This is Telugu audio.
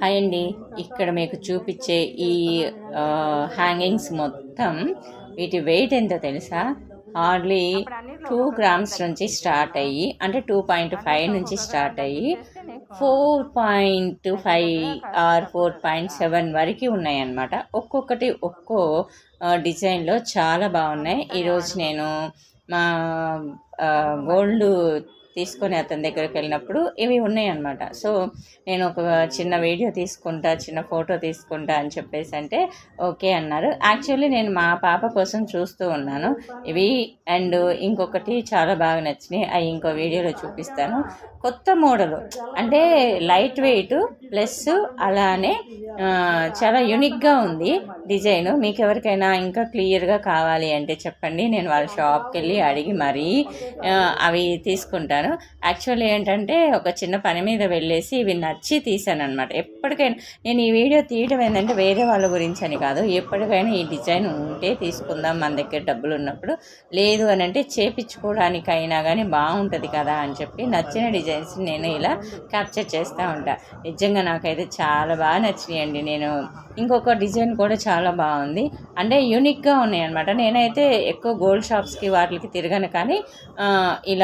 హాయ్ అండి. ఇక్కడ మీకు చూపించే ఈ హ్యాంగింగ్స్ మొత్తం వీటి వెయిట్ ఎంతో తెలుసా? హార్డ్లీ టూ గ్రామ్స్ నుంచి స్టార్ట్ అయ్యి అంటే టూ పాయింట్ ఫైవ్ నుంచి స్టార్ట్ అయ్యి four point five or four point seven వరకు ఉన్నాయి అన్నమాట ఒక్కొక్కటి ఒక్కో డిజైన్లో చాలా బాగున్నాయి. ఈరోజు నేను మా గోల్డ్ తీసుకొని అతని దగ్గరికి వెళ్ళినప్పుడు ఇవి ఉన్నాయి సో నేను ఒక చిన్న వీడియో తీసుకుంటా చిన్న ఫోటో తీసుకుంటా అని చెప్పేసి అంటే ఓకే అన్నారు. యాక్చువల్లీ నేను మా పాప కోసం చూస్తూ ఉన్నాను. ఇవి అండ్ ఇంకొకటి చాలా బాగా నచ్చినాయి. అవి ఇంకో వీడియోలో చూపిస్తాను. కొత్త మోడల్. అంటే లైట్ వెయిట్ ప్లస్ అలానే చాలా యునిక్గా ఉంది డిజైన్. మీకు ఎవరికైనా ఇంకా క్లియర్గా కావాలి అంటే చెప్పండి. నేను వాళ్ళ షాప్కి వెళ్ళి అడిగి మరీ అవి తీసుకుంటాను. యాక్చువల్లీ ఏంటంటే ఒక చిన్న పని మీద వెళ్ళేసి ఇవి నచ్చి తీశాను అనమాట ఎప్పటికైనా నేను ఈ వీడియో తీయడం ఏంటంటే వేరే వాళ్ళ గురించి అని కాదు. ఎప్పటికైనా ఈ డిజైన్ ఉంటే తీసుకుందాం మన దగ్గర డబ్బులు ఉన్నప్పుడు. లేదు అని అంటే చేపించుకోవడానికైనా కానీ బాగుంటుంది కదా అని చెప్పి నచ్చిన డిజైన్స్ నేను ఇలా క్యాప్చర్ చేస్తూ ఉంటాను నిజంగా నాకైతే చాలా బాగా నచ్చినాయండి. నేను ఇంకొక డిజైన్ కూడా చాలా బాగుంది. అంటే యూనిక్గా ఉన్నాయి అనమాట నేనైతే ఎక్కువ గోల్డ్ షాప్స్కి వాటికి తిరగను కానీ ఇలా